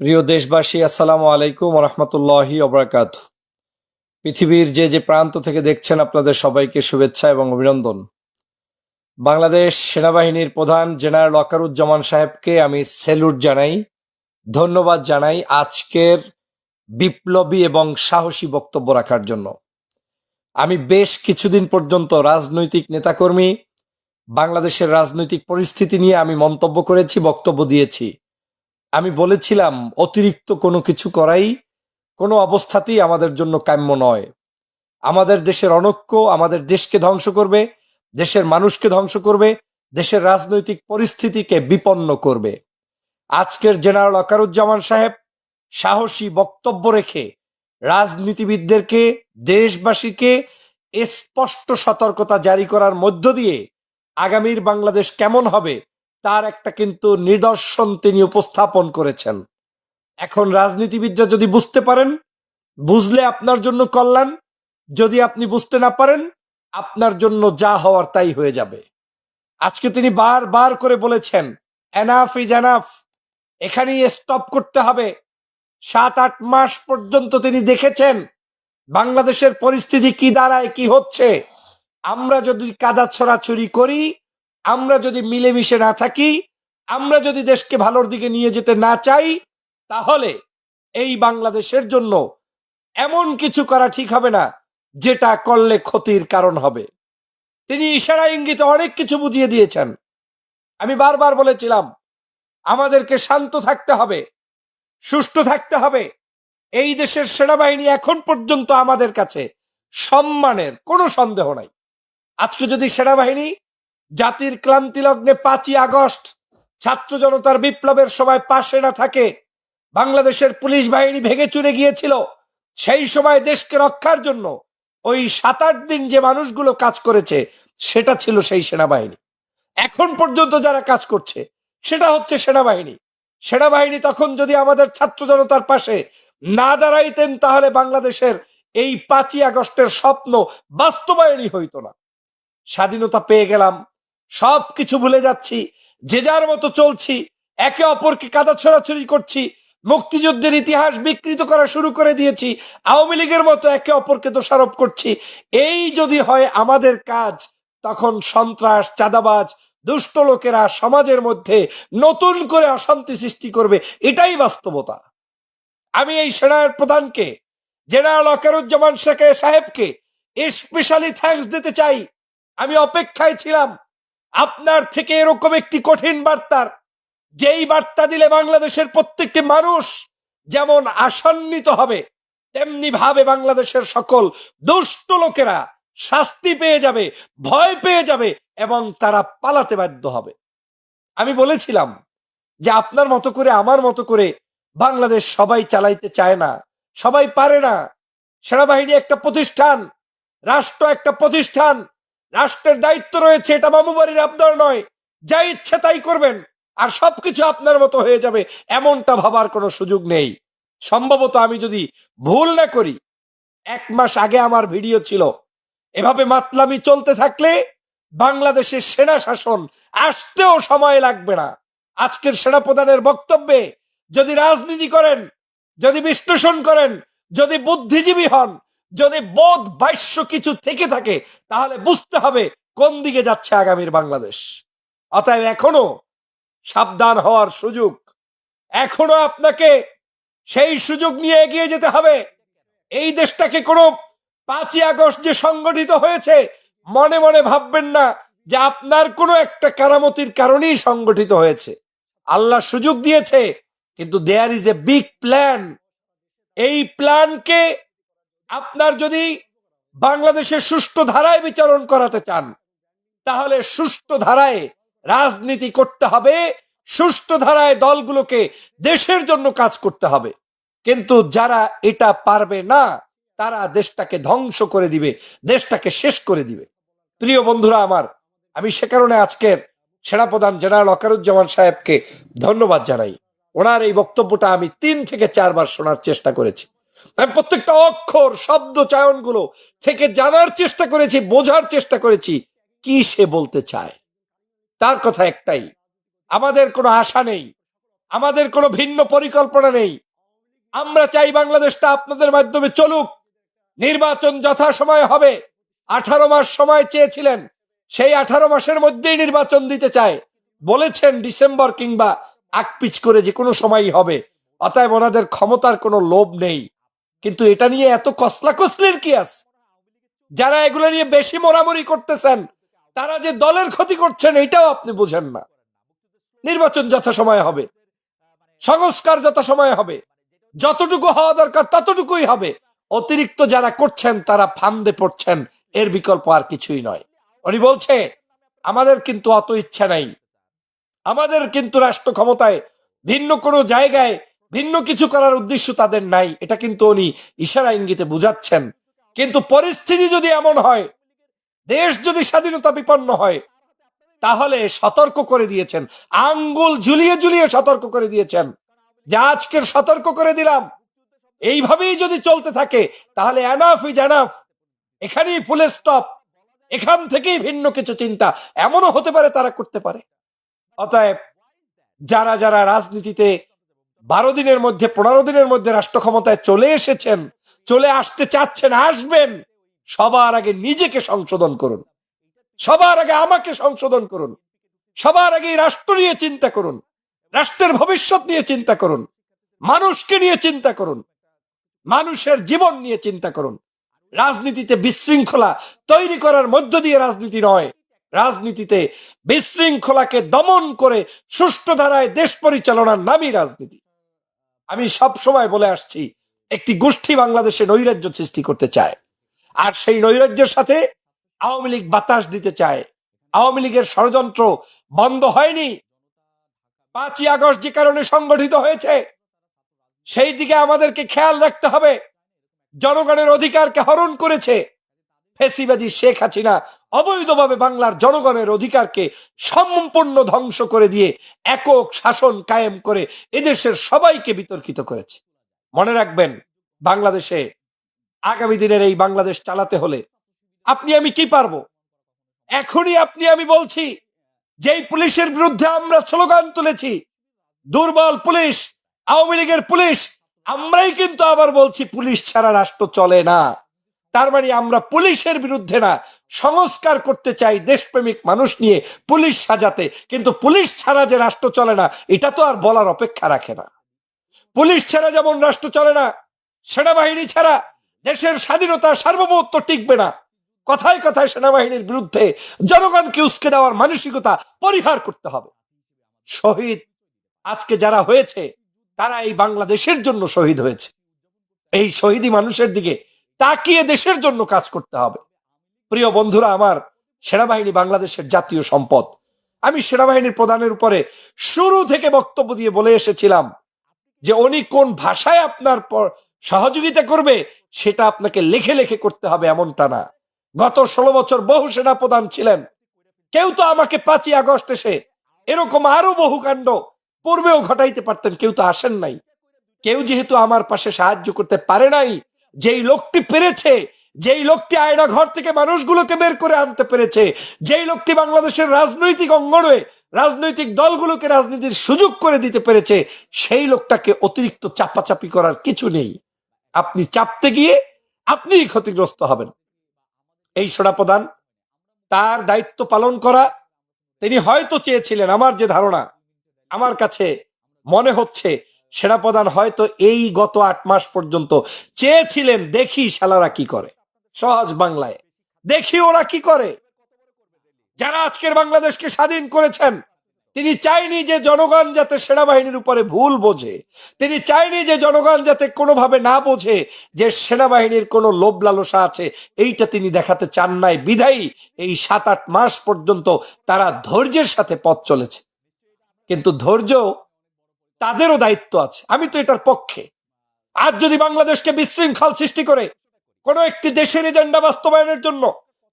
প্রিয় দেশবাসী, আসসালামু আলাইকুম রহমতুল্লাহি অবরাকাত পৃথিবীর যে যে প্রান্ত থেকে দেখছেন আপনাদের সবাইকে শুভেচ্ছা এবং অভিনন্দন। বাংলাদেশ সেনাবাহিনীর প্রধান জেনারেল ওয়াকারুজ্জামান সাহেবকে আমি স্যালুট জানাই, ধন্যবাদ জানাই আজকের বিপ্লবী এবং সাহসী বক্তব্য রাখার জন্য। আমি বেশ কিছুদিন পর্যন্ত রাজনৈতিক নেতাকর্মী, বাংলাদেশের রাজনৈতিক পরিস্থিতি নিয়ে আমি মন্তব্য করেছি, বক্তব্য দিয়েছি। আমি বলেছিলাম, অতিরিক্ত কোনো কিছু করাই কোনো অবস্থাতেই আমাদের জন্য কাম্য নয়। আমাদের দেশের অনৈক্য আমাদের দেশকে ধ্বংস করবে, দেশের মানুষকে ধ্বংস করবে, দেশের রাজনৈতিক পরিস্থিতিকে বিপন্ন করবে। আজকের জেনারেল অকারুজ্জামান সাহেব সাহসী বক্তব্য রেখে রাজনীতিবিদদেরকে, দেশবাসীকে স্পষ্ট সতর্কতা জারি করার মধ্য দিয়ে আগামীর বাংলাদেশ কেমন হবে তার একটা কিন্তু নিদর্শন তিনি উপস্থাপন করেছেন। এখন রাজনীতিবিদরা যদি বুঝতে পারেন, বুঝলে আপনার জন্য কল্যাণ, যদি আপনি বুঝতে না পারেন, আপনার জন্য যা হওয়ার তাই হয়ে যাবে। আজকে তিনি বারবার করে বলেছেন এনাফ ইজ এনাফ এখানেই স্টপ করতে হবে। সাত আট মাস পর্যন্ত তিনি দেখেছেন, বাংলাদেশের পরিস্থিতি কি দাঁড়ায়, কি হচ্ছে। আমরা যদি কাদা ছড়াছড়ি করি আমরা যদি মিলেমিশে না থাকি, আমরা যদি দেশকে ভালোর দিকে নিয়ে যেতে না চাই, তাহলে এই বাংলাদেশের জন্য এমন কিছু করা ঠিক হবে না, যেটা করলে ক্ষতির কারণ হবে। তিনি ইশারা ইঙ্গিতে অনেক কিছু বুঝিয়ে দিয়েছেন। আমি বারবার বলেছিলাম, আমাদেরকে শান্ত থাকতে হবে সুষ্ঠু থাকতে হবে। এই দেশের সেনাবাহিনী এখন পর্যন্ত আমাদের কাছে সম্মানের কোনো সন্দেহ নাই। আজকে যদি সেনাবাহিনী জাতির ক্লান্তি লগ্নে পাঁচই আগস্ট ছাত্র জনতার বিপ্লবের সময় পাশে না থাকে। বাংলাদেশের পুলিশ বাহিনী ভেঙে চুরে গিয়েছিল। সেই সময় দেশকে রক্ষার জন্য ওই সাত আট দিন যে মানুষগুলো কাজ করেছে, সেটা ছিল সেই সেনাবাহিনী। এখন পর্যন্ত যারা কাজ করছে, সেটা হচ্ছে সেনাবাহিনী। সেনাবাহিনী তখন যদি আমাদের ছাত্র জনতার পাশে না দাঁড়াইতেন, তাহলে বাংলাদেশের এই পাঁচই আগস্টের স্বপ্ন বাস্তবায়নই হইতো না। স্বাধীনতা পেয়ে গেলাম। সব কিছু ভুলে যাচ্ছি, যে যার মতো চলছি, একে অপরকে কাদা ছড়াছড়ি করছি, মুক্তিযুদ্ধের ইতিহাস বিকৃত করা শুরু করে দিয়েছি, আওয়ামী লীগের মতো একে অপরকে দোষারোপ করছি। এই যদি হয় আমাদের কাজ, তখন সন্ত্রাস, চাঁদাবাজ, দুষ্ট লোকেরা সমাজের মধ্যে নতুন করে অশান্তি সৃষ্টি করবে, এটাই বাস্তবতা। আমি এই সেনার প্রধানকে, জেনারেল অকারুজ্জামান শেখে সাহেবকে স্পেশালি থ্যাঙ্কস দিতে চাই। আমি অপেক্ষায় ছিলাম। আপনার থেকে এরকম একটি কঠিন বার্তার, যেই বার্তা দিলে বাংলাদেশের প্রত্যেকটি মানুষ যেমন আসান্বিত হবে, তেমনি ভাবে বাংলাদেশের সকল দুষ্ট লোকেরা শাস্তি পেয়ে যাবে, ভয় পেয়ে যাবে এবং তারা পালাতে বাধ্য হবে। আমি বলেছিলাম যে আপনার মতো করে, আমার মতো করে বাংলাদেশ সবাই চালাইতে চায় না, সবাই পারে না। সেনাবাহিনী একটা প্রতিষ্ঠান, রাষ্ট্র একটা প্রতিষ্ঠান রাষ্ট্রের দায়িত্ব রয়েছে, এটা মামু বাড়ির আবদার নয়। যা ইচ্ছে তাই করবেন, আর সবকিছু আপনার মতো হয়ে যাবে, এমনটা ভাবার কোনো সুযোগ নেই। সম্ভবত আমি যদি ভুল না করি, এক মাস আগে আমার ভিডিও ছিল, এভাবে মাতলামি চলতে থাকলে বাংলাদেশের সেনা শাসন আসতেও সময় লাগবে না। আজকের সেনাপ্রধানের বক্তব্যে যদি রাজনীতি করেন, যদি বিশ্লেষণ করেন, যদি বুদ্ধিজীবী হন যদি বোধ বাস্য কিছু থেকে থাকে, তাহলে বুঝতে হবে কোন দিকে যাচ্ছে আগামীর বাংলাদেশ। অতএব এখনও সাবধান হওয়ার সুযোগ। এখনও আপনাকে সেই সুযোগ নিয়ে এগিয়ে যেতে হবে। এই দেশটাকে কোনো পাঁচই আগস্ট যে সংগঠিত হয়েছে, মনে মনে ভাববেন না যে আপনার কোনো একটা কারামতির কারণেই সংগঠিত হয়েছে। আল্লাহ সুযোগ দিয়েছে, কিন্তু there is a big plan এই প্ল্যানকে আপনার যদি বাংলাদেশের সুষ্ঠু ধারায় বিচরণ করাতে চান, তাহলে সুষ্ঠু ধারায় রাজনীতি করতে হবে, সুষ্ঠু ধারায় দলগুলোকে দেশের জন্য কাজ করতে হবে। কিন্তু যারা এটা পারবে না, তারা দেশটাকে ধ্বংস করে দিবে, দেশটাকে শেষ করে দিবে। প্রিয় বন্ধুরা আমার, আমি সে কারণে আজকের সেনাপ্রধান জেনারেল অকারুজ্জামান সাহেবকে ধন্যবাদ জানাই। ওনার এই বক্তব্যটা আমি তিন থেকে চারবার শোনার চেষ্টা করেছি। আমি প্রত্যেকটা অক্ষর, শব্দ, চয়নগুলো থেকে জানার চেষ্টা করেছি, বোঝার চেষ্টা করেছি, কি সে বলতে চায়? তার কথা একটাই, আমাদের কোনো আশা নেই, আমাদের কোনো ভিন্ন পরিকল্পনা নেই। আমরা চাই বাংলাদেশটা আপনাদের মাধ্যমে চলুক। নির্বাচন যথাসময়ে হবে। আঠারো মাস সময় চেয়েছিলেন, সেই আঠারো মাসের মধ্যেই নির্বাচন দিতে চায়। বলেছেন ডিসেম্বর কিংবা আকপিচ করে যে কোনো সময়ই হবে। অতএব ওনাদের ক্ষমতার কোনো লোভ নেই। কিন্তু এটা নিয়ে এত কসলা কসলির কি আছে? যারা এগুলো নিয়ে বেশি মোরামরি করতেছেন, তারা যে দলের ক্ষতি করছেন, এটাও আপনি বুঝেন না। নির্বাচন যথাসময়ে হবে। সংস্কার যথাসময়ে হবে। যতটুকু হওয়া দরকার ততটুকুই হবে। অতিরিক্ত যারা করছেন, তারা ফান্দে পড়ছেন, এর বিকল্প আর কিছুই নয়। উনি বলছে, আমাদের কিন্তু অত ইচ্ছা নাই। আমাদের কিন্তু রাষ্ট্র ক্ষমতায় ভিন্ন কোনো জায়গায় ভিন্ন কিছু করার উদ্দেশ্য তাদের নাই। এটা কিন্তু উনি ইশারা ইঙ্গিতে বুঝাচ্ছেন। কিন্তু পরিস্থিতি যদি এমন হয়, দেশ যদি স্বাধীনতা বিপন্ন হয়, তাহলে সতর্ক করে দিয়েছেন। আঙ্গুল ঝুলিয়ে ঝুলিয়ে সতর্ক করে দিয়েছেন। যে আজকের সতর্ক করে দিলাম। এইভাবেই যদি চলতে থাকে, তাহলে এনাফ ইজ এনাফ এখানেই ফুল স্টপ এখান থেকেই ভিন্ন কিছু চিন্তা। এমনও হতে পারে তারা করতে পারে। অতএব যারা যারা রাজনীতিতে বারো দিনের মধ্যে, পনেরো দিনের মধ্যে রাষ্ট্র ক্ষমতায় চলে এসেছেন, চলে আসতে চাচ্ছেন, আসবেন, সবার আগে নিজেকে সংশোধন করুন। সবার আগে আমাকে সংশোধন করুন। সবার আগে রাষ্ট্র নিয়ে চিন্তা করুন। রাষ্ট্রের ভবিষ্যৎ নিয়ে চিন্তা করুন। মানুষকে নিয়ে চিন্তা করুন। মানুষের জীবন নিয়ে চিন্তা করুন। রাজনীতিতে বিশৃঙ্খলা তৈরি করার মধ্য দিয়ে রাজনীতি নয়। রাজনীতিতে বিশৃঙ্খলাকে দমন করে সুষ্ঠু ধারায় দেশ পরিচালনার নামই রাজনীতি। আমি সব সময় বলে আসছি, একটি গোষ্ঠী বাংলাদেশে নৈরাজ্য সৃষ্টি করতে চায়। আর সেই নৈরাজ্যের সাথে আওয়ামী লীগ বাতাস দিতে চায়। আওয়ামী লীগের ষড়যন্ত্র বন্ধ হয়নি। পাঁচই আগস্ট যে কারণে সংগঠিত হয়েছে, সেই দিকে আমাদেরকে খেয়াল রাখতে হবে। জনগণের অধিকারকে হরণ করেছে ফেসিবাদী শেখ হাসিনা অবৈধভাবে বাংলার জনগণের অধিকারকে সম্পূর্ণ ধ্বংস করে দিয়ে একক শাসন কায়েম করে এদেশের সবাইকে বিতর্কিত করেছে। মনে রাখবেন, বাংলাদেশে আগামী দিনের এই বাংলাদেশ চালাতে হলে আপনি আমি কি পারব? এখনই আপনি আমি বলছি, যেই পুলিশের বিরুদ্ধে আমরা স্লোগান তুলেছি, দুর্বল পুলিশ, আওয়ামী লীগের পুলিশ, আমরাই কিন্তু আবার বলছি, পুলিশ ছাড়া রাষ্ট্র চলে না। তার মানে আমরা পুলিশের বিরুদ্ধে না সংস্কার করতে চাই দেশপ্রেমিক মানুষ নিয়ে পুলিশ সাজাতে। কিন্তু পুলিশ ছাড়া যে রাষ্ট্র চলে না, এটা তো আর বলার অপেক্ষা রাখে না। পুলিশ ছাড়া যেমন রাষ্ট্র চলে না, সেনাবাহিনী ছাড়া দেশের স্বাধীনতা সার্বভৌমত্ব টিকবে না। কথায় কথায় সেনাবাহিনীর বিরুদ্ধে জনগণকে উস্কে দেওয়ার মানসিকতা পরিহার করতে হবে। শহীদ আজকে যারা হয়েছে, তারা এই বাংলাদেশের জন্য শহীদ হয়েছে। এই শহীদি মানুষের দিকে তাকিয়ে দেশের জন্য কাজ করতে হবে। প্রিয় বন্ধুরা, আমার সেনাবাহিনী বাংলাদেশের জাতীয় সম্পদ। আমি সেনাবাহিনীর প্রধানের উপরে শুরু থেকে বক্তব্য দিয়ে বলে এসেছিলাম যে উনি কোন ভাষায় আপনার সহযোগিতা করবে, সেটা আপনাকে লেখে লেখে করতে হবে এমনটা না। গত ষোলো বছর বহু সেনা প্রধান ছিলেন। কেউ তো আমাকে পাঁচই আগস্ট এসে এরকম আরও বহু কাণ্ড পূর্বেও ঘটাইতে পারতেন, কেউ তো আসেন নাই। কেউ যেহেতু আমার পাশে সাহায্য করতে পারে নাই, যেই লোকটি পেরেছে যেই লোকটি আয়না ঘর থেকে মানুষগুলোকে বের করে আনতে পেরেছে, যেই লোকটি বাংলাদেশের রাজনৈতিক অঙ্গনে রাজনৈতিক দলগুলোকে রাজনীতির সুযোগ করে দিতে পেরেছে, সেই লোকটাকে অতিরিক্ত চাপাচাপি করার কিছু নেই। আপনি চাপতে গিয়ে আপনিই ক্ষতিগ্রস্ত হবেন। এই সেনাপ্রধান তার দায়িত্ব পালন করা, তিনি হয়তো চেয়েছিলেন, আমার যে ধারণা, আমার কাছে মনে হচ্ছে সেনাপ্রধান হয়তো এই গত আট মাস পর্যন্ত চেয়েছিলেন, দেখি শালারা কি করে। সহজ বাংলায়। দেখি ওরা কি করে। যারা আজকের বাংলাদেশকে স্বাধীন করেছেন, তিনি চাইনি যে জনগণ যাতে সেনাবাহিনীর উপরে ভুল বোঝে। তিনি চাইনি যে জনগণ যাতে কোনোভাবে না বোঝে যে সেনাবাহিনীর কোনো লোভ লালসা আছে। এইটা তিনি দেখাতে চান নাই। বিধায়ী, এই সাত আট মাস পর্যন্ত তারা ধৈর্যের সাথে পথ চলেছে। কিন্তু ধৈর্য তাদেরও দায়িত্ব আছে। আমি তো এটার পক্ষে। আজ যদি বাংলাদেশকে বিশৃঙ্খল সৃষ্টি করে কোনো একটি দেশের এজেন্ডা বাস্তবায়নের জন্য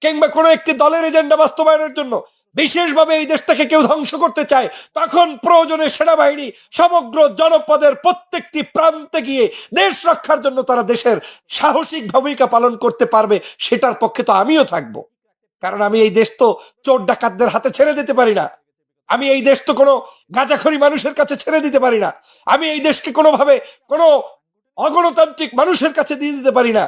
কিংবা কোনো একটি দলের এজেন্ডা বাস্তবায়নের জন্য বিশেষভাবে এই দেশটাকে কেউ ধ্বংস করতে চায়, তখন প্রয়োজনে সেনাবাহিনী সমগ্র জনপদের প্রত্যেকটি প্রান্তে গিয়ে দেশ রক্ষার জন্য তারা দেশের সাহসিক ভূমিকা পালন করতে পারবে, সেটার পক্ষে তো আমিও থাকব। কারণ আমি এই দেশ তো চোর ডাকাতদের হাতে ছেড়ে দিতে পারি না। আমি এই দেশ তো কোনো গাঁজাখড়ি মানুষের কাছে ছেড়ে দিতে পারি না। আমি এই দেশকে কোনোভাবে কোনো অগণতান্ত্রিক মানুষের কাছে দিয়ে দিতে পারি না।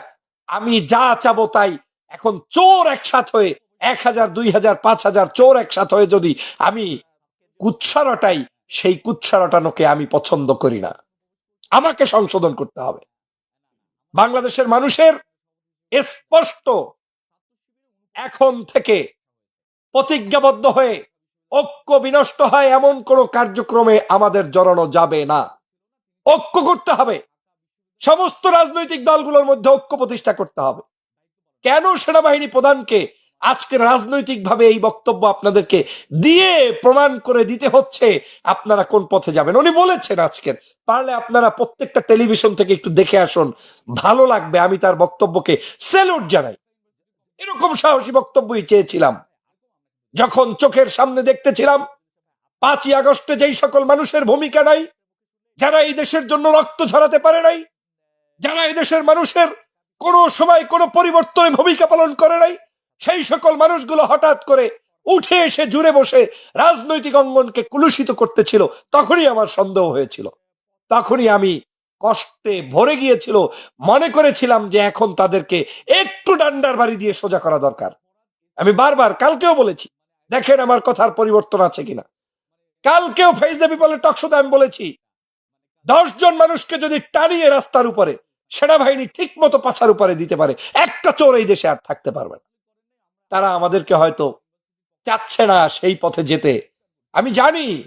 আমি যা চাবো তাই। এখন চোর একসাথ হয়ে, এক হাজার, দুই হাজার, পাঁচ হাজার চোর একসাথ হয়ে যদি আমি কুৎসা রটাই সেই কুৎসা রটানোকে আমি পছন্দ করি না। আমাকে সংশোধন করতে হবে। বাংলাদেশের মানুষের স্পষ্ট এখন থেকে প্রতিজ্ঞাবদ্ধ হয়ে, ঐক্য বিনষ্ট হয় এমন কোন কার্যক্রমে আমাদের জড়ানো যাবে না। ঐক্য করতে হবে। সমস্ত রাজনৈতিক দলগুলোর মধ্যে ঐক্য প্রতিষ্ঠা করতে হবে। কেন সেনাবাহিনী প্রধানকে আজকে রাজনৈতিকভাবে এই বক্তব্য আপনাদেরকে দিয়ে প্রমাণ করে দিতে হচ্ছে? আপনারা কোন পথে যাবেন? উনি বলেছেন আজকের পারলে আপনারা প্রত্যেকটা টেলিভিশন থেকে একটু দেখে আসুন। ভালো লাগবে, আমি তার বক্তব্যকে সেলুট জানাই। এরকম সাহসী বক্তব্যই চেয়েছিলাম। যখন চোখের সামনে দেখতেছিলাম, পাঁচই আগস্টে যেই সকল মানুষের ভূমিকা নাই, যারা এই দেশের জন্য রক্ত ঝরাতে পারে নাই যারা এদেশের মানুষের কোনো সময় কোনো পরিবর্তনে ভূমিকা পালন করে নাই, সেই সকল মানুষগুলো হঠাৎ করে উঠে এসে জুড়ে বসে রাজনৈতিক অঙ্গনকে কুলুষিত করতেছিল, তখনই আমার সন্দেহ হয়েছিল। তখনই আমি কষ্টে ভরে গিয়েছিল, মনে করেছিলাম যে এখন তাদেরকে একটু ডান্ডার বাড়ি দিয়ে সোজা করা দরকার। আমি বারবার কালকেও বলেছি, দেখেন আমার কথার পরিবর্তন আছে কিনা। কালকেও ফেস বলে টকশোতে আমি বলেছি, দশ জন মানুষকে যদি টানিয়ে রাস্তার উপরে সেনাবাহিনী ঠিক মতো পাছার উপরে দিতে পারে। একটা চোর এই দেশে আর থাকতে পারবে না। তারা আমাদেরকে হয়তো চাচ্ছে না সেই পথে যেতে। আমি জানি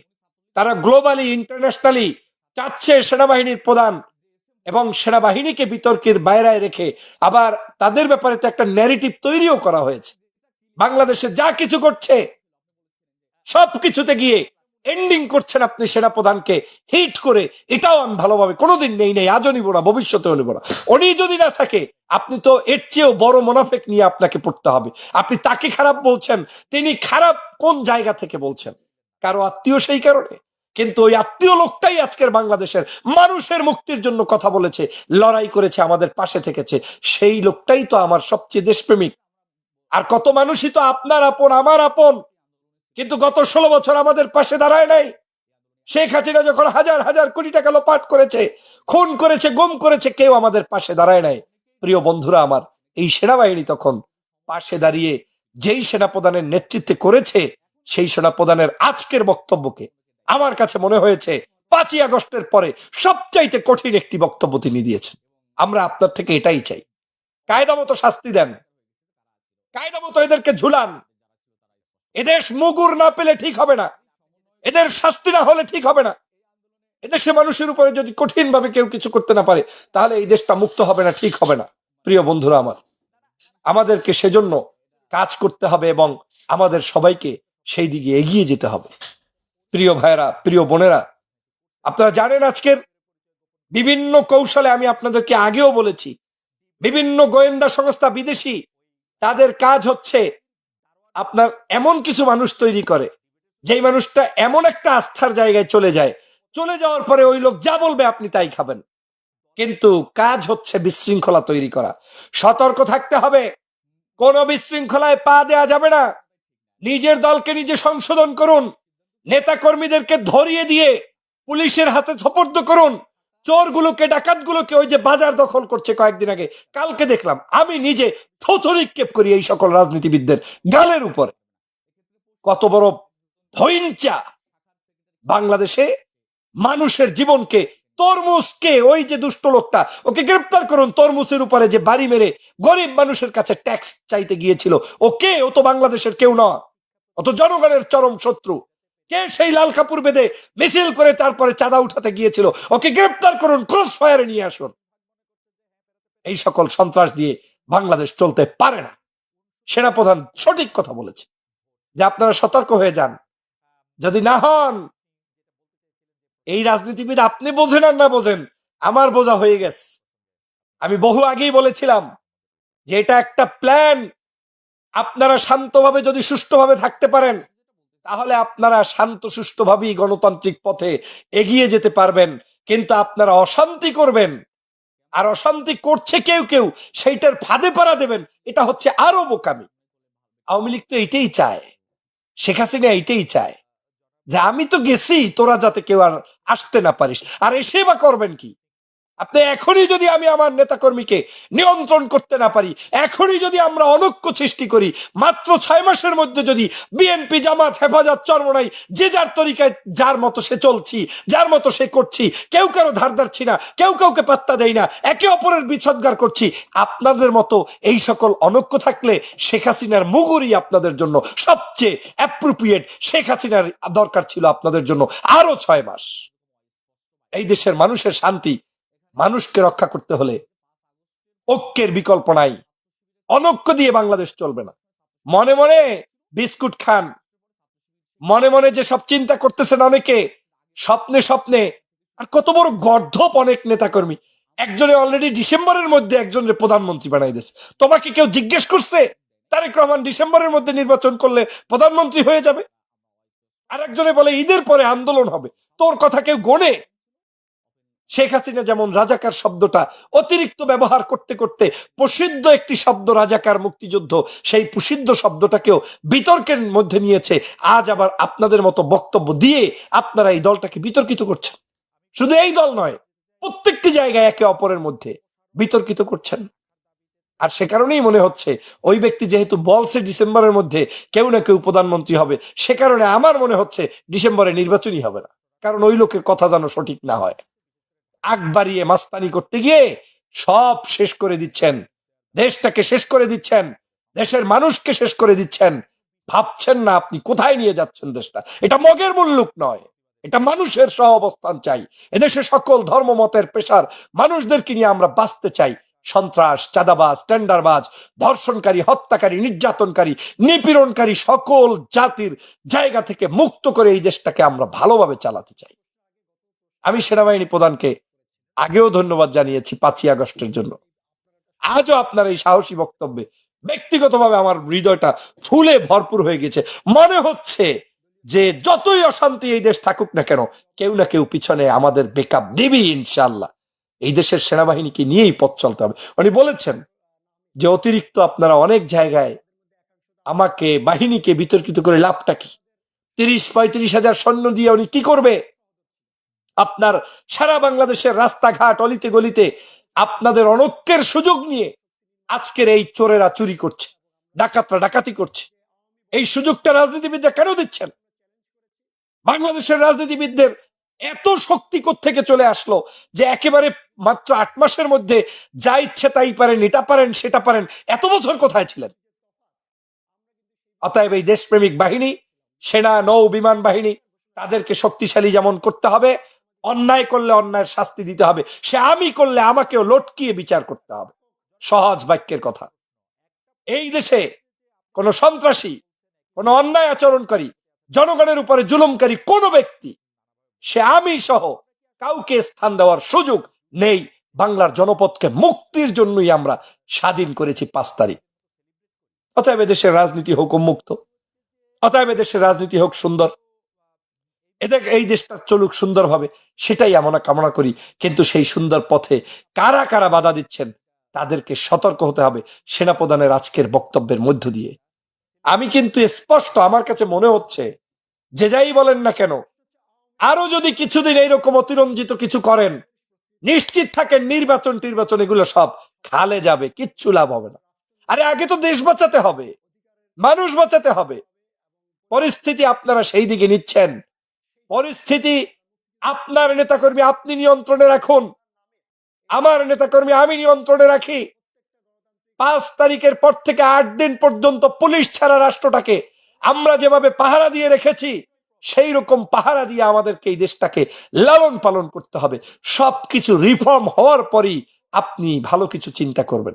তারা গ্লোবালি, ইন্টারন্যাশনালি চাচ্ছে সেনাবাহিনীর প্রধান এবং সেনাবাহিনীকে বিতর্কের বাইরে রেখে আবার তাদের ব্যাপারে তো একটা ন্যারেটিভ তৈরিও করা হয়েছে। বাংলাদেশে যা কিছু করছে সব কিছুতে গিয়ে এন্ডিং করছেন আপনি সেনা প্রধানকে হিট করে, এটাও আমি ভালোভাবে কোনোদিন নেই নেই, আজও নিব না, ভবিষ্যতেও নিব না। উনি যদি না থাকে, আপনি তো এর চেয়েও বড় মোনাফেক নিয়ে আপনাকে পড়তে হবে। আপনি তাকে খারাপ বলছেন, তিনি খারাপ কোন জায়গা থেকে বলছেন? কারও আত্মীয় সেই কারণে। কিন্তু ওই আত্মীয় লোকটাই আজকের বাংলাদেশের মানুষের মুক্তির জন্য কথা বলেছে, লড়াই করেছে, আমাদের পাশে থেকেছে। সেই লোকটাই তো আমার সবচেয়ে দেশপ্রেমিক। আর কত মানুষই তো আপনার আপন, আমার আপন। কিন্তু গত ষোলো বছর আমাদের পাশে দাঁড়ায় নাই। শেখ হাসিনা যখন হাজার হাজার কোটি টাকা লোপাট করেছে, খুন করেছে, গুম করেছে, কেউ আমাদের পাশে দাঁড়ায় নাই। প্রিয় বন্ধুরা আমার, এই সেনাবাহিনী তখন পাশে দাঁড়িয়ে যেই সেনাপ্রধানের নেতৃত্বে করেছে, সেই সেনাপ্রধানের আজকের বক্তব্যকে আমার কাছে মনে হয়েছে, পাঁচই আগস্টের পরে সবচাইতে কঠিন একটি বক্তব্য তিনি দিয়েছেন। আমরা আপনার থেকে এটাই চাই। কায়দা মতো শাস্তি দেন। কায়দা মতো এদেরকে ঝুলান। এদেশ মুগুর না পেলে ঠিক হবে না। এদের শাস্তি না হলে ঠিক হবে না। এদেশে মানুষের উপরে যদি কঠিন ভাবে কেউ কিছু করতে না পারে, তাহলে এই দেশটা মুক্ত হবে না, ঠিক হবে না। প্রিয় বন্ধুরা আমার, আমাদেরকে সেজন্য কাজ করতে হবে এবং আমাদের সবাইকে সেই দিকে এগিয়ে যেতে হবে। প্রিয় ভাইয়েরা, প্রিয় বোনেরা, আপনারা জানেন আজকের বিভিন্ন কৌশলে আমি আপনাদেরকে আগেও বলেছি, বিভিন্ন গোয়েন্দা সংস্থা বিদেশি, তাদের কাজ হচ্ছে আপনার এমন কিছু মানুষ তৈরি করে, যেই মানুষটা এমন একটা আস্থার জায়গায় চলে যায়, চলে যাওয়ার পরে ওই লোক যা বলবে আপনি তাই খাবেন। কিন্তু কাজ হচ্ছে বিশৃঙ্খলা তৈরি করা। সতর্ক থাকতে হবে। কোন বিশৃঙ্খলায় পা দেয়া যাবে না। নিজের দলকে নিজে সংশোধন করুন। নেতা কর্মীদেরকে ধরিয়ে দিয়ে পুলিশের হাতে সোপর্দ করুন। চোরগুলোকে, ডাকাতগুলোকে ওই যে বাজার দখল করছে কয়েকদিন আগে। কালকে দেখলাম, আমি নিজে থথ নিক্ষেপ করি এই সকল রাজনীতিবিদদের গালের উপরে। কত বড় ভইনচা বাংলাদেশে মানুষের জীবনকে। তরমুজকে, ওই যে দুষ্ট লোকটা, ওকে গ্রেপ্তার করুন। তরমুজের উপরে যে বাড়ি মেরে গরিব মানুষের কাছে ট্যাক্স চাইতে গিয়েছিল, ও কে? ও তো বাংলাদেশের কেউ নয়। অত জনগণের চরম শত্রু। কে সেই লাল কাপুর বেঁধে মিছিল করে তারপরে চাঁদা উঠাতে গিয়েছিল? ওকে গ্রেপ্তার করুন ক্রস ফায়ারে নিয়ে আসুন। এই সকল সন্ত্রাস দিয়ে বাংলাদেশ চলতে পারে না। সেনাপ্রধান সঠিক কথা বলেছে। যে আপনারা সতর্ক হয়ে যান। যদি না হন, এই রাজনীতিবিদ আপনি বোঝেন আর না বোঝেন, আমার বোঝা হয়ে গেছে। আমি বহু আগেই বলেছিলাম যে এটা একটা প্ল্যান। আপনারা শান্তভাবে যদি সুষ্ঠুভাবে থাকতে পারেন তাহলে আপনারা শান্ত, সুষ্ঠুভাবেই গণতান্ত্রিক পথে এগিয়ে যেতে পারবেন, কিন্তু আপনারা অশান্তি করবেন। আর অশান্তি করছে কেউ কেউ, সেইটার ফাঁদে পাড়া দেবেন, এটা হচ্ছে আরও বোকামি। আওয়ামী লীগ তো এটাই চায়, শেখ হাসিনা এইটাই চায় যে, আমি তো গেছি, তোরা যাতে কেউ আর আসতে না পারিস। আর এসে বা করবেন কি? আপনি এখনই যদি আমি আমার নেতাকর্মীকে নিয়ন্ত্রণ করতে না পারি, এখনই যদি আমরা অনৈক্য সৃষ্টি করি, মাত্র ছয় মাসের মধ্যে যদি বিএনপি জামাত হেফাজত চরমনাই যে যার তরিকায়, যার মতো সে চলছি, যার মতো সে করছি, কেউ কারও ধার ধারছি না, কেউ কাউকে পাত্তা দেয় না, একে অপরের বিচ্ছদগার করছি, আপনাদের মতো এই সকল অনৈক্য থাকলে শেখ হাসিনার মুগুরই আপনাদের জন্য সবচেয়ে অ্যাপ্রোপ্রিয়েট শেখ হাসিনার দরকার ছিল আপনাদের জন্য আরও ছয় মাস। এই দেশের মানুষের শান্তি মানুষকে রক্ষা করতে হলে ঐক্যের বিকল্প নাই। অনৈক্য দিয়ে বাংলাদেশ চলবে না। মনে মনে বিস্কুট খান। মনে মনে যে সব চিন্তা করতেছেন অনেকে, স্বপ্নে স্বপ্নে, আর কত বড় গর্ধপ অনেক নেতাকর্মী। একজনে অলরেডি ডিসেম্বরের মধ্যে একজনের প্রধানমন্ত্রী বানাই দিয়েছে। তোমাকে কেউ জিজ্ঞেস করছে, তারেক রহমান ডিসেম্বরের মধ্যে নির্বাচন করলে প্রধানমন্ত্রী হয়ে যাবে? আর একজনে বলে, ঈদের পরে আন্দোলন হবে। তোর কথা কেউ গোনে? শেখ হাসিনা যেমন রাজাকার শব্দটা অতিরিক্ত ব্যবহার করতে করতে প্রসিদ্ধ একটি শব্দ রাজাকার মুক্তিযুদ্ধ, সেই প্রসিদ্ধ শব্দটাকেও বিতর্কের মধ্যে নিয়েছে। আজ আবার আপনাদের মতো বক্তব্য দিয়ে আপনারা এই দলটাকে বিতর্কিত করছেন। শুধু এই দল নয়, প্রত্যেকটি জায়গায় একে অপরের মধ্যে বিতর্কিত করছেন। আর সে কারণেই মনে হচ্ছে, ওই ব্যক্তি যেহেতু বলছে ডিসেম্বরের মধ্যে কেউ না কেউ প্রধানমন্ত্রী হবে, সে কারণে আমার মনে হচ্ছে ডিসেম্বরে নির্বাচনই হবে না। কারণ ওই লোকের কথা যেন সঠিক না হয়। আগ বাড়িয়ে মাস্তানি করতে গিয়ে সব শেষ করে দিচ্ছেন। দেশটাকে শেষ করে দিচ্ছেন। দেশের মানুষকে শেষ করে দিচ্ছেন। ভাবছেন না আপনি কোথায় নিয়ে যাচ্ছেন দেশটা? এটা মগের মুল্লুক নয়। এটা মানুষের সহ অবস্থান চাই। এদেশে সকল ধর্ম মতের পেশার মানুষদেরকে নিয়ে আমরা বাঁচতে চাই। সন্ত্রাস, চাঁদাবাজ, টেন্ডারবাজ, ধর্ষণকারী, হত্যাকারী, নির্যাতনকারী, নিপীড়নকারী সকল জাতির জায়গা থেকে মুক্ত করে এই দেশটাকে আমরা ভালোভাবে চালাতে চাই। আমি সেনাবাহিনী প্রধানকে আগেও ধন্যবাদ জানিয়েছি পাঁচই আগস্টের জন্য। আজও আপনার এই সাহসী বক্তব্যে ব্যক্তিগতভাবে আমার হৃদয়টা ফুলে ভরপুর হয়ে গেছে। মনে হচ্ছে যে যতই অশান্তি এই দেশ থাকুক না কেন, কেউ না কেউ পিছনে আমাদের বেকআপ দিবি ইনশাল্লাহ এই দেশের সেনাবাহিনীকে নিয়েই পথ চলতে হবে। উনি বলেছেন যে অতিরিক্ত আপনারা অনেক জায়গায় আমাকে বাহিনীকে বিতর্কিত করে লাভটা কি? তিরিশ পঁয়ত্রিশ হাজার সৈন্য দিয়ে উনি কি করবে? আপনার সারা বাংলাদেশের রাস্তাঘাট অলিতে গলিতে আপনাদের অনৈক্যের সুযোগ নিয়ে আজকের এই চোরেরা চুরি করছে, ডাকাতরা ডাকাতি করছে। এই সুযোগটা রাজনীতিবিদরা কেন দিচ্ছেন? বাংলাদেশের রাজনীতিবিদদের এত শক্তি থেকে চলে আসলো যে একেবারে মাত্র আট মাসের মধ্যে যা ইচ্ছে তাই পারেন, এটা পারেন, সেটা পারেন, এত বছর কোথায় ছিলেন? অতএব এই দেশপ্রেমিক বাহিনী, সেনা, নৌ, বিমান বাহিনী, তাদেরকে শক্তিশালী যেমন করতে হবে অন্যায় করলে অন্যায়ের শাস্তি দিতে হবে। সে আমি করলে আমাকেও লটকিয়ে বিচার করতে হবে। সহজ বাক্যের কথা। এই দেশে কোন সন্ত্রাসী, কোন অন্যায় আচরণকারী, জনগণের উপরে জুলুমকারী কোন ব্যক্তি, সে আমি সহ কাউকে স্থান দেওয়ার সুযোগ নেই। বাংলার জনপদকে মুক্তির জন্যই আমরা স্বাধীন করেছি পাঁচ তারিখ। অতএব দেশের রাজনীতি হোক মুক্ত অতএব দেশের রাজনীতি হোক সুন্দর। এদের এই দেশটা চলুক সুন্দরভাবে, সেটাই আমরা কামনা করি। কিন্তু সেই সুন্দর পথে কারা কারা বাধা দিচ্ছেন, তাদেরকে সতর্ক হতে হবে সেনাপ্রধানের আজকের বক্তব্যের মধ্য দিয়ে। আমি কিন্তু স্পষ্ট, আমার কাছে মনে হচ্ছে, যে যাই বলেন না কেন, আরও যদি কিছুদিন এইরকম অতিরঞ্জিত কিছু করেন, নিশ্চিত থাকেন নির্বাচন টির্বাচন এগুলো সব খালে যাবে, কিচ্ছু লাভ হবে না। আরে আগে তো দেশ বাঁচাতে হবে, মানুষ বাঁচাতে হবে। পরিস্থিতি আপনারা সেই দিকে নিচ্ছেন পরিস্থিতি আপনার নেতাকর্মী আপনি নিয়ন্ত্রণে রাখুন। আমার নেতাকর্মী আমি নিয়ন্ত্রণে রাখি। পাঁচ তারিখের পর থেকে আট দিন পর্যন্ত পুলিশ ছাড়া রাষ্ট্রটাকে আমরা যেভাবে পাহারা দিয়ে রেখেছি সেই রকম পাহারা দিয়ে আমাদেরকে এই দেশটাকে লালন পালন করতে হবে। সবকিছু রিফর্ম হওয়ার পরই আপনি ভালো কিছু চিন্তা করবেন।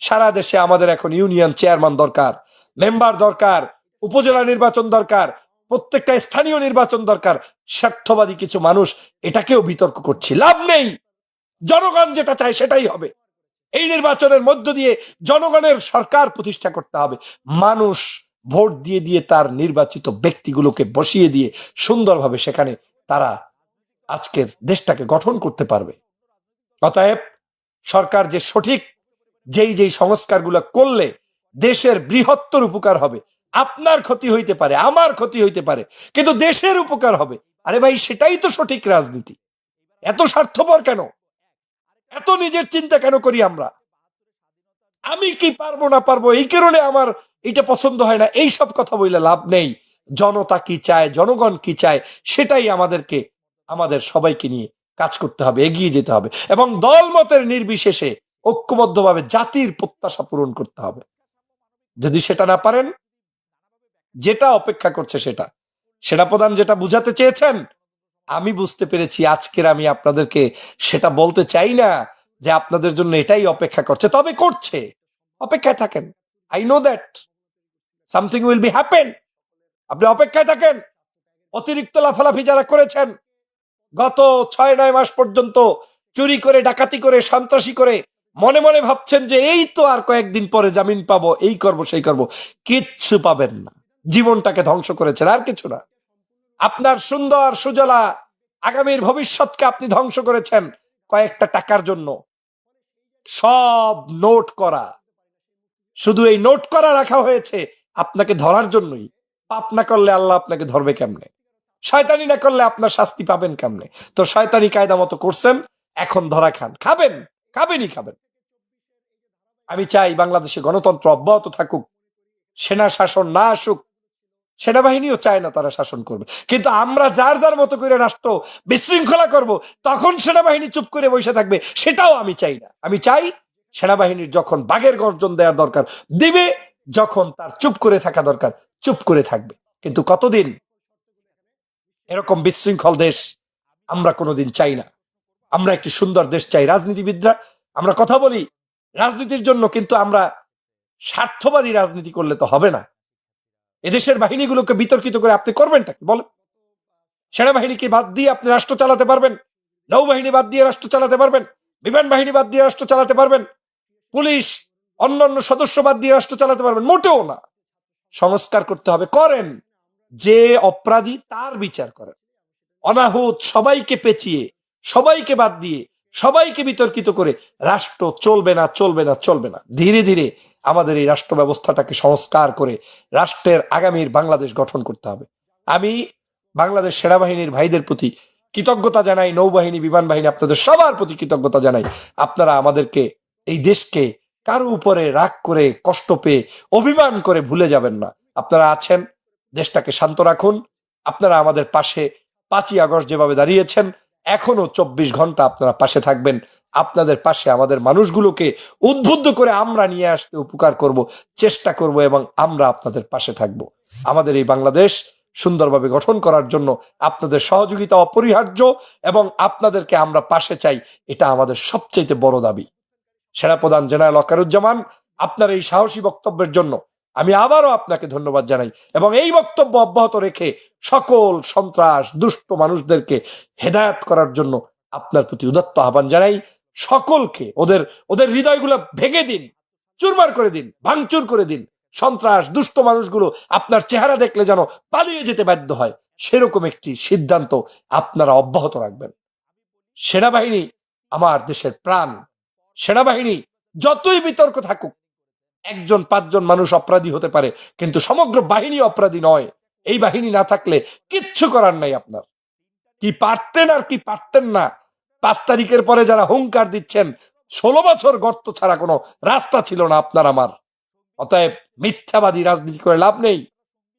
সারা দেশে আমাদের এখন ইউনিয়ন চেয়ারম্যান দরকার মেম্বার দরকার, উপজেলা নির্বাচন দরকার প্রত্যেকটা স্থানীয় নির্বাচন দরকার। স্বার্থবাদী কিছু মানুষ এটাকেও বিতর্ক করছে। লাভ নেই। জনগণ যেটা চায় সেটাই হবে। এই নির্বাচনের মধ্য দিয়ে জনগণের সরকার প্রতিষ্ঠা করতে হবে। মানুষ ভোট দিয়ে দিয়ে তার নির্বাচিত ব্যক্তিগুলোকে বসিয়ে দিয়ে সুন্দরভাবে সেখানে তারা আজকের দেশটাকে গঠন করতে পারবে। অতএব সরকার যে সঠিক, যেই যেই সংস্কারগুলো করলে দেশের বৃহত্তর উপকার হবে আপনার ক্ষতি হইতে পারে, আমার ক্ষতি হইতে পারে, কিন্তু দেশের উপকার হবে। আরে ভাই, সেটাই তো সঠিক রাজনীতি। এত স্বার্থপর কেন? এত নিজের চিন্তা কেন করি আমরা? আমি কি পারব, না পারব, এই কারণে আমার এটা পছন্দ হয় না। এই সব কথা বললে লাভ নেই। জনতা কি চায়, জনগণ কি চায়, সেটাই আমাদেরকে, আমাদের সবাইকে নিয়ে কাজ করতে হবে, এগিয়ে যেতে হবে এবং দলমতের নির্বিশেষে ঐক্যবদ্ধভাবে জাতির প্রত্যাশা পূরণ করতে হবে। যদি সেটা না পারেন যেটা অপেক্ষা করছে সেটা। সেটা সেনাপ্রধান যেটা বুঝাতে চেয়েছেন, আমি বুঝতে পেরেছি আজকের আমি আপনাদেরকে সেটা বলতে চাই না যে আপনাদের জন্য এটাই অপেক্ষা করছে। তবে করছে। অপেক্ষায় থাকেন। I know that something will be happen আপনি অপেক্ষায় থাকেন। অতিরিক্ত লাফালাফি যারা করেছেন, গত ছয়, নয় মাস পর্যন্ত চুরি করে, ডাকাতি করে, সন্ত্রাসী করে মনে মনে ভাবছেন যে এই তো আর কয়েকদিন পরে জামিন পাবো, এই করব, সেই করব। কিচ্ছু পাবেন না। জীবনটাকে ধ্বংস করেছেন, আর কিছু না। আপনার সুন্দর সুজলা আগামীর ভবিষ্যৎকে আপনি ধ্বংস করেছেন কয়েকটা টাকার জন্য। সব নোট করা। শুধু এই নোট করা রাখা হয়েছে আপনাকে ধরার জন্যই। পাপ না করলে আল্লাহ আপনাকে ধরবে কেমনে? শয়তানি না করলে আপনার শাস্তি পাবেন কেমনে? তো শয়তানি কায়দা মতো করছেন, এখন ধরা খান। খাবেন? খাবেনই খাবেন। আমি চাই বাংলাদেশে গণতন্ত্র অব্যাহত থাকুক, সেনা শাসন না আসুক সেনাবাহিনীও চায় না তারা শাসন করবে। কিন্তু আমরা যার যার মতো করে রাষ্ট্র বিশৃঙ্খলা করব, তখন সেনাবাহিনী চুপ করে বসে থাকবে, সেটাও আমি চাই না। আমি চাই সেনাবাহিনীর যখন বাঘের গর্জন দেওয়ার দরকার, দিবে, যখন তার চুপ করে থাকা দরকার, চুপ করে থাকবে। কিন্তু কতদিন এরকম বিশৃঙ্খল দেশ আমরা কোনোদিন চাই না। আমরা একটি সুন্দর দেশ চাই রাজনীতিবিদরা। আমরা কথা বলি রাজনীতির জন্য, কিন্তু আমরা স্বার্থবাদী রাজনীতি করলে তো হবে না। এদেশের বাহিনীগুলোকে বিতর্কিত করে আপনি করবেনটা কি? বলেন। সেনাবাহিনীকে বাদ দিয়ে আপনি রাষ্ট্র চালাতে পারবেন? নৌবাহিনী বাদ দিয়ে রাষ্ট্র চালাতে পারবেন? বিমান বাহিনী বাদ দিয়ে রাষ্ট্র চালাতে পারবেন? পুলিশ, অন্যান্য সদস্য বাদ দিয়ে রাষ্ট্র চালাতে পারবেন? মোটেও না। সংস্কার করতে হবে। করেন। যে অপরাধী তার বিচার করেন। অনাহুত সবাইকে পেঁচিয়ে, সবাইকে বাদ দিয়ে, সবাইকে বিতর্কিত করে রাষ্ট্র চলবে না চলবে না চলবে না। ধীরে ধীরে আমাদের এই রাষ্ট্র ব্যবস্থাটাকে সংস্কার করে রাষ্ট্রের আগামীর বাংলাদেশ গঠন করতে হবে। আমি বাংলাদেশ সেনাবাহিনীর ভাইদের প্রতি কৃতজ্ঞতা জানাই, নৌবাহিনী, বিমান বাহিনী, আপনাদের সবার প্রতি কৃতজ্ঞতা জানাই। আপনারা আমাদেরকে, এই দেশকে কারও উপরে রাগ করে, কষ্ট পেয়ে, অভিমান করে ভুলে যাবেন না। আপনারা আছেন, দেশটাকে শান্ত রাখুন। আপনারা আমাদের পাশে পাঁচই আগস্ট যেভাবে দাঁড়িয়েছেন এখনও চব্বিশ ঘণ্টা আপনারা পাশে থাকবেন। আপনাদের পাশে আমাদের মানুষগুলোকে উদ্বুদ্ধ করে আমরা নিয়ে আসতে উপকার করব, চেষ্টা করব এবং আমরা আপনাদের পাশে থাকব। আমাদের এই বাংলাদেশ সুন্দরভাবে গঠন করার জন্য আপনাদের সহযোগিতা অপরিহার্য এবং আপনাদেরকে আমরা পাশে চাই, এটা আমাদের সবচেয়ে বড় দাবি। সেনাপ্রধান জেনারেল অকারুজ্জামান আপনার এই সাহসী বক্তব্যের জন্য আমি আবারও আপনাকে ধন্যবাদ জানাই এবং এই বক্তব্য অব্যাহত রেখে সকল সন্ত্রাস, দুষ্ট মানুষদেরকে হেদায়াত করার জন্য আপনার প্রতি উদাত্ত আহ্বান জানাই। সকলকে ওদের ওদের হৃদয়গুলো ভেঙে দিন, চুরমার করে দিন, ভাঙচুর করে দিন। সন্ত্রাস, দুষ্ট মানুষগুলো আপনার চেহারা দেখলে যেন পালিয়ে যেতে বাধ্য হয়। সেরকম একটি সিদ্ধান্ত আপনারা অব্যাহত রাখবেন। সেনাবাহিনী আমার দেশের প্রাণ। সেনাবাহিনী যতই বিতর্ক থাকুক একজন, পাঁচজন মানুষ অপরাধী হতে পারে, কিন্তু সমগ্র বাহিনী অপরাধী নয়। এই বাহিনী না থাকলে কিচ্ছু করার নাই আপনার। কি পারতেন আর কি পারতেন না। পাঁচ তারিখের পরে যারা হুঙ্কার দিচ্ছেন, ষোলো বছর গর্ত ছাড়া কোনো রাস্তা ছিল না আপনার আমার। অতএব মিথ্যাবাদী রাজনীতি করে লাভ নেই।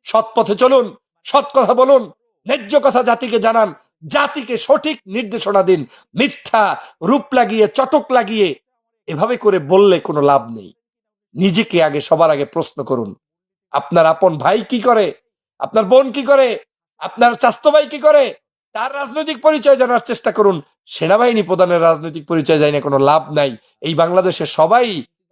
সৎ পথে চলুন, সৎ কথা বলুন, ন্যায্য কথা জাতিকে জানান, জাতিকে সঠিক নির্দেশনা দিন, মিথ্যা রূপ লাগিয়ে, চটক লাগিয়ে, এভাবে করে বললে কোনো লাভ নেই। নিজেকে আগে সবার আগে প্রশ্ন করুন, আপনার আপন ভাই কি করে? আপনার বোন কি করে? আপনার চাস্তো ভাই কি করে? তার রাজনৈতিক পরিচয় জানার চেষ্টা করুন। সেনাবাহিনী প্রধানের রাজনৈতিক পরিচয় জানি কোনো লাভ নাই। এই বাংলাদেশে সবাই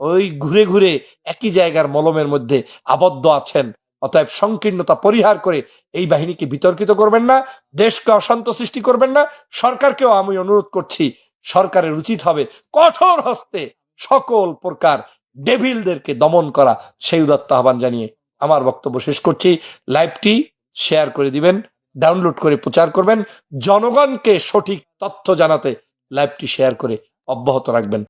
ওই ঘুরে ঘুরে একই জায়গার মলমের মধ্যে আবদ্ধ আছেন। অতএব সংকীর্ণতা পরিহার করে এই বাহিনীকে বিতর্কিত করবেন না, দেশকে অশান্ত সৃষ্টি করবেন না। সরকারকেও আমি অনুরোধ করছি, সরকারের উচিত হবে কঠোর হস্তে সকল প্রকার ডেভিলদেরকে দমন করা। সেই উদাত্ত আহ্বান জানিয়ে আমার বক্তব্য শেষ করছি। লাইভটি শেয়ার করে দিবেন, ডাউনলোড করে প্রচার করবেন, জনগণকে সঠিক তথ্য জানাতে লাইভটি শেয়ার করে অব্যাহত রাখবেন।